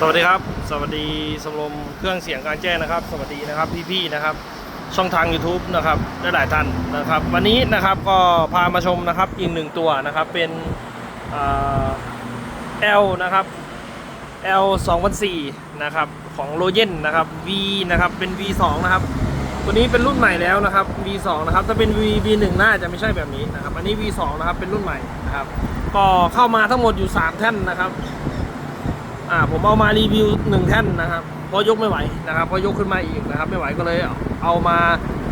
สวัสดีครับ สวัสดีสมรมเครื่องเสียงกลารแจ้งนะครับ สวัสดีนะครับพี่ๆนะครับ ช่องทาง YouTube นะครับได้หลายท่านนะครับ วันนี้นะครับก็พามาชมนะครับอีกหนึ่งตัวนะครับเป็นเอ่า L นะครับ L 2004นะครับของโลเยนนะครับ V นะครับเป็น V2 นะครับ ตัวนี้เป็นรุ่นใหม่แล้วนะครับ V2 นะครับถ้าเป็น V V1 น่าจะไม่ใช่แบบนี้นะครับ อันนี้ V2 นะครับเป็นรุ่นใหม่นะครับ ก็เข้ามาทั้งหมดอยู่ 3 แท่นนะครับ อ่าผมเอามารีวิวหนึ่งแท่นนะครับเพราะยกไม่ไหวนะครับเพราะยกขึ้นมาอีกนะครับ ไม่ไหวก็เลยเอามา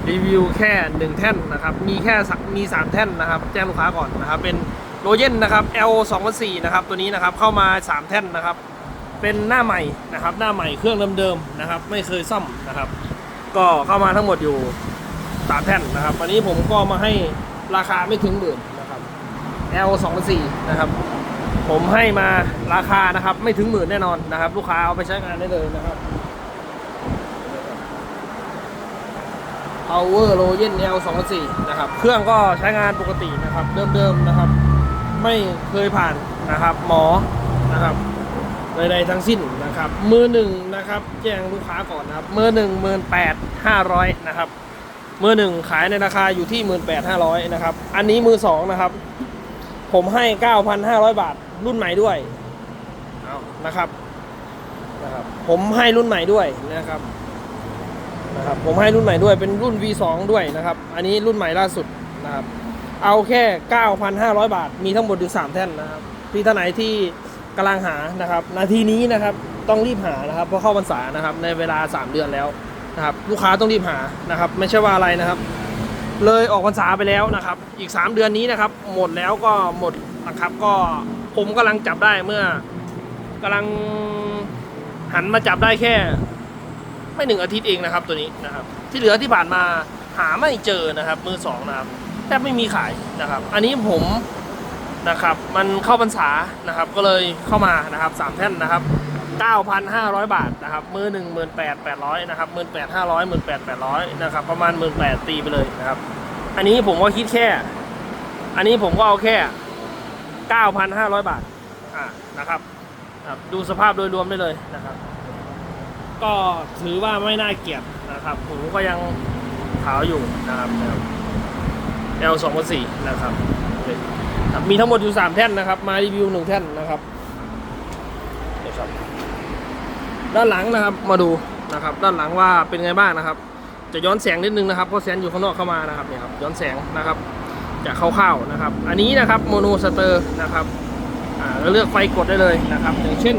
รีวิวแค่หนึ่งแท่นนะครับ มีแค่สามมี3แท่นนะครับ แจ้งลูกค้าก่อนนะครับ เป็นโรเยนนะครับ L 2 0 4นะครับ ตัวนี้นะครับเข้ามา3แท่นนะครับ เป็นหน้าใหม่นะครับ หน้าใหม่เครื่องเดิมๆนะครับ ไม่เคยซ่อมนะครับ ก็เข้ามาทั้งหมดอยู่สามแท่นนะครับ วันนี้ผมก็มาให้ราคาไม่ถึงหมื่นนะครับ L 2 0 4นะครับ ผมให้มาราคานะครับ ไม่ถึงหมื่นแน่นอนนะครับ ลูกค้าเอาไปใช้งานได้เลยนะครับ Power r o y e n L 2 0 4นะครับ เครื่องก็ใช้งานปกตินะครับ เดิมๆนะครับ ไม่เคยผ่านนะครับ หมอนะครับใดๆทั้งสิ้นนะครับ มือหนึ่งนะครับ แจ้งลูกค้าก่อนนะครับ มือหนึ่งหมื่นแปดห้าร้อยนะครับ มือหนึ่งขายในราคาอยู่ที่หมื่นแปดห้าร้อยนะครับ อันนี้มือสองนะครับ ผมให้9,500บาท รุ่นใหม่ด้วยเอานะครับนะครับ ผมให้รุ่นใหม่ด้วยนะครับนะครับผมให้รุ่นใหม่ด้วยเป็นรุ่น V2 ด้วยนะครับ อันนี้รุ่นใหม่ล่าสุดนะครับ เอาแค่ 9,500 บาท มีทั้งหมดอยู่ 3 แท่นนะครับพี่ท่านไหนที่กำลังหานะครับ นาทีนี้นะครับต้องรีบหานะครับเพราะเข้าพรรษานะครับ ในเวลา 3 เดือนแล้วนะครับ ลูกค้าต้องรีบหานะครับ ไม่ใช่ว่าอะไรนะครับ เลยออกพรรษาไปแล้วนะครับ อีก 3 เดือนนี้นะครับ หมดแล้วก็หมดนะครับก็ ผมกำลังจับได้เมื่อกำลังหันมาจับได้แค่ ไม่หนึ่งอาทิตย์เองนะครับ ตัวนี้นะครับ ที่เหลือที่ผ่านมาหาไม่เจอนะครับ มือสองนะครับแทบไม่มีขายนะครับ อันนี้ผมนะครับ มันเข้าพรรษานะครับ ก็เลยเข้ามานะครับสามแท่นนะครับ9,500 บาทนะครับ มือหนึ่งหมื่นแปดแปดร้อยนะครับหมื่นแปดห้าร้อยหมื่นแปดแปดร้อยนะครับ ประมาณหมื่นแปดตีไปเลยนะครับ อันนี้ผมก็คิดแค่ อันนี้ผมก็เอาแค่ 9,500 บาทอ่านะครับครับดูสภาพโดยรวมได้เลยนะครับ ก็ถือว่าไม่น่าเกลียดนะครับผมก็ยังขาวอยู่นะครับนะครับ L 2 4นะครับครับ มีทั้งหมดอยู่ 3 แท่นนะครับ มารีวิว 1 แท่นนะครับนะครับ ด้านหลังนะครับมาดูนะครับ ด้านหลังว่าเป็นไงบ้างนะครับ จะย้อนแสงนิดนึงนะครับเพราะแสงอยู่ข้างนอกเข้ามานะครับเนี่ยครับย้อนแสงนะครับ จะคร่าวๆนะครับ อันนี้นะครับโมโนสเตอร์นะครับอ่าเลือกไฟกดได้เลยนะครับ อย่างเช่น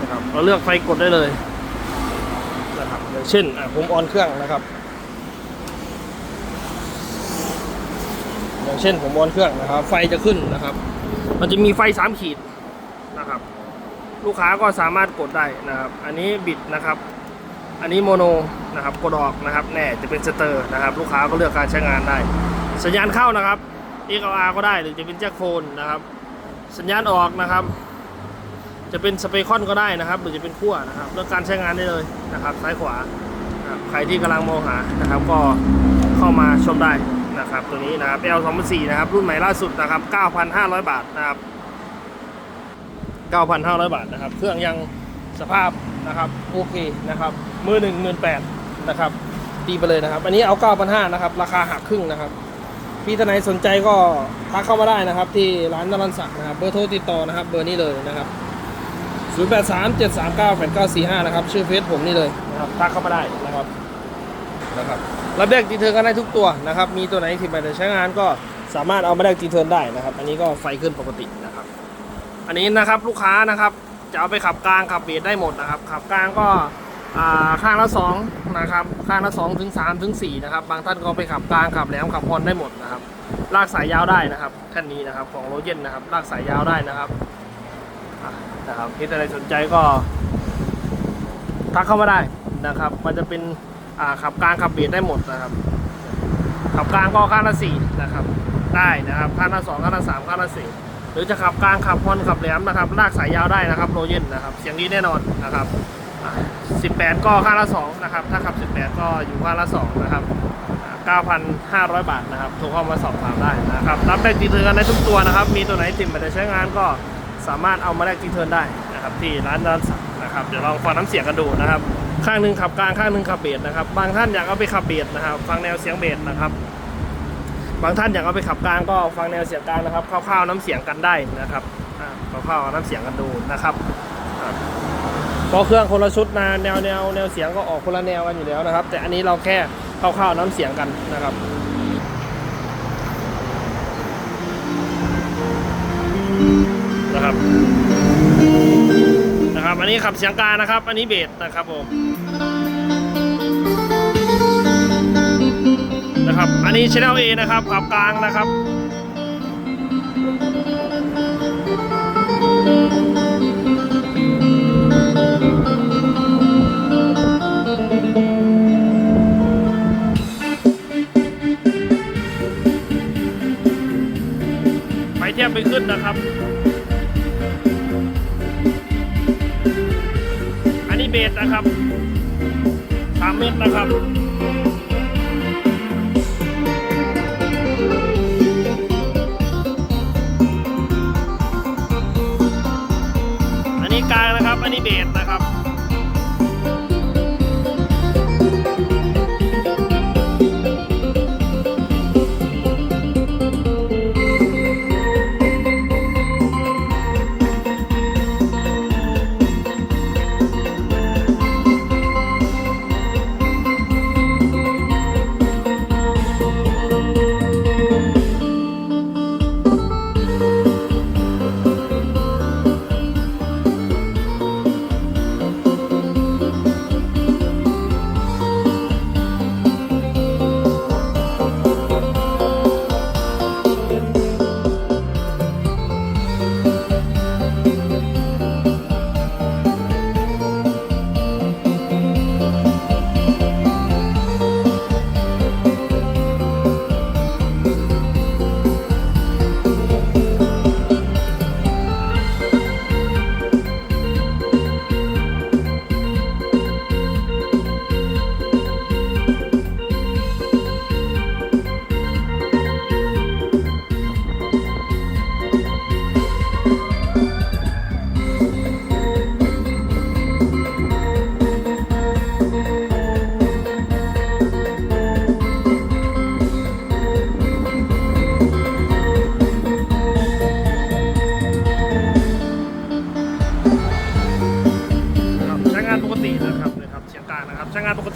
นะครับเราเลือกไฟกดได้เลยนะครับอย่างเช่นผมออนเครื่องนะครับ อย่างเช่นผมออนเครื่องนะครับ ไฟจะขึ้นนะครับ มันจะมีไฟสามขีด ลูกค้าก็สามารถกดได้นะครับ อันนี้บิดนะครับ อันนี้โมโนนะครับกดออกนะครับแน่จะเป็นสเตอร์นะครับ ลูกค้าก็เลือกการใช้งานได้ สัญญาณเข้านะครับ XLR ก็ได้หรือจะเป็นแจ็คโฟนนะครับ สัญญาณออกนะครับ จะเป็นสเปคอนก็ได้นะครับ หรือจะเป็นขั้วนะครับเลือกการใช้งานได้เลยนะครับซ้ายขวาใครที่กำลังมองหานะครับ ก็เข้ามาชมได้นะครับ ตัวนี้นะครับ L 2 0 4นะครับรุ่นใหม่ล่าสุดนะครับ 9,500 บาทนะครับ 9,500 บาทนะครับ เครื่องยังสภาพนะครับโอเคนะครับมือหนึ่งหมื่นแปดนะครับตีไปเลยนะครับ อันนี้เอา 9,500นะครับ ราคาหักครึ่งนะครับ พี่ท่านไหนสนใจก็ทักเข้ามาได้นะครับ ที่ร้านนรันศักดิ์นะครับ เบอร์โทรติดต่อนะครับ เบอร์นี้เลยนะครับ 083 739 8945 นะครับ ชื่อเฟซผมนี่เลยนะครับทักเข้ามาได้นะครับนะครับรับแรกจีเทิร์นกันได้ทุกตัวนะครับ มีตัวไหนที่ไม่ได้ใช้งานก็สามารถเอามาแรกจีเทิร์นได้นะครับ อันนี้ก็ไฟขึ้นปกตินะครับ อันนี้นะครับลูกค้านะครับจะเอาไปขับกลางขับเบสได้หมดนะครับ ขับกลางก็ข้างละสองนะครับข้างละสองถึงสามถึงสี่นะครับบางท่านก็ไปขับกลางขับแหลมขับพรได้หมดนะครับลากสายยาวได้นะครับแท่นนี้นะครับของโรเจนนะครับลากสายยาวได้นะครับนะครับที่ใครสนใจก็ทักเข้ามาได้นะครับ มันจะเป็นขับกลางขับเบสได้หมดนะครับ ขับกลางก็ข้างละสี่นะครับได้นะครับข้างละสองข้างละสามข้างละสี่ หรือจะขับกลางขับพอนขับแหลมนะครับ ลากสายยาวได้นะครับโรเยนนะครับเสียงดีแน่นอนนะครับ18 ก็ค่าละ2นะครับ ถ้าขับ 18 ก็อยู่ค่าละ2นะครับ 9,500 บาทนะครับโทรเข้ามาสอบถามได้นะครับ รับได้ตีเทิร์นกันได้ทุกตัวนะครับ มีตัวไหนติดมาได้ใช้งานก็สามารถเอามาแลกตีเทิร์นได้นะครับ ที่ร้านด้านสักนะครับ เดี๋ยวลองฟังน้ำเสียงกันดูนะครับ ข้างหนึ่งขับกลางข้างหนึ่งขับเบสนะครับ บางท่านอยากเอาไปขับเบสนะครับ ฟังแนวเสียงเบสนะครับ บางท่านอยากเอาไปขับกลางก็ฟังแนวเสียงกลางนะครับคร่าวๆน้ำเสียงกันได้นะครับอ่าคร่าวๆน้ำเสียงกันดูนะครับพราะเครื่องคนละชุดนะแนวแนวแนวเสียงก็ออกคนละแนวกันอยู่แล้วนะครับ แต่อันนี้เราแค่คร่าวๆน้ำเสียงกันนะครับนะครับนะครับ อันนี้ขับเสียงกลางนะครับ อันนี้เบสนะครับผม นะครับ อันนี้ Channel A นะครับขับกลางนะครับไปเทียบไปขึ้นนะครับ อันนี้เบสนะครับสามเมตรนะครับ นนี้เบสนะครับครับ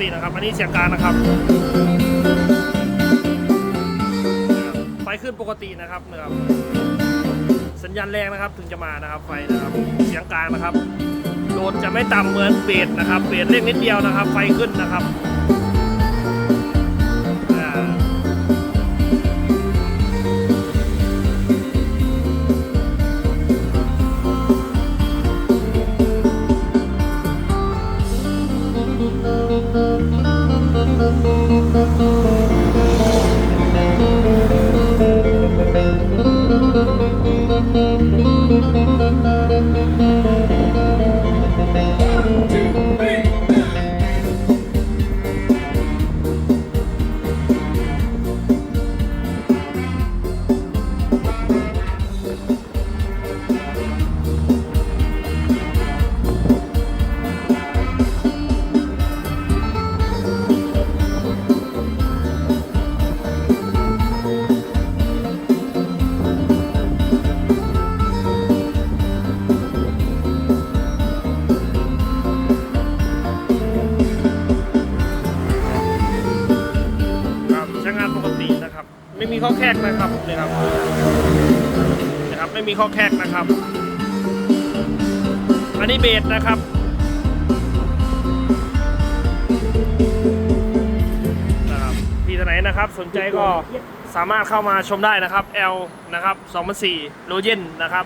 ตินะครับ อันนี้เสียงกลางนะครับ ไฟขึ้นปกตินะครับนะครับ สัญญาณแรงนะครับถึงจะมานะครับไฟนะครับ เสียงกลางนะครับโดดจะไม่ต่ำเหมือนเบสนะครับ เบสเล็กนิดเดียวนะครับ ไฟขึ้นนะครับ ครั กนะครับนี่ครับนะครับ ไม่มีข้อแคกนะครับ อันนี้เบสนะครับนะครับพี่ท่านไหนะครับสนใจก็สามารถเข้ามาชมได้นะครับ L นะครับ2004โลเจนนะครับ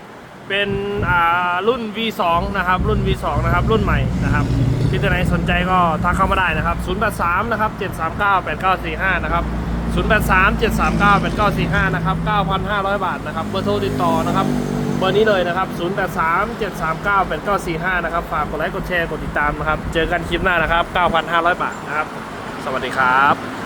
เป็นอ่ารุ่น V2 นะครับ รุ่น V2 นะครับ รุ่นใหม่นะครับพี่ท่านไหนสนใจก็ทักเข้ามาได้นะครับ083นะครับ739 8945นะครับ 083 739 8945 นะครับ 9,500 บาทนะครับ เบอร์โทรติดต่อนะครับ เบอร์นี้เลยนะครับ 0837398945 นะครับ ฝากกดไลค์ กดแชร์ กดติดตามนะครับ เจอกันคลิปหน้านะครับ 9,500 บาทนะครับ สวัสดีครับ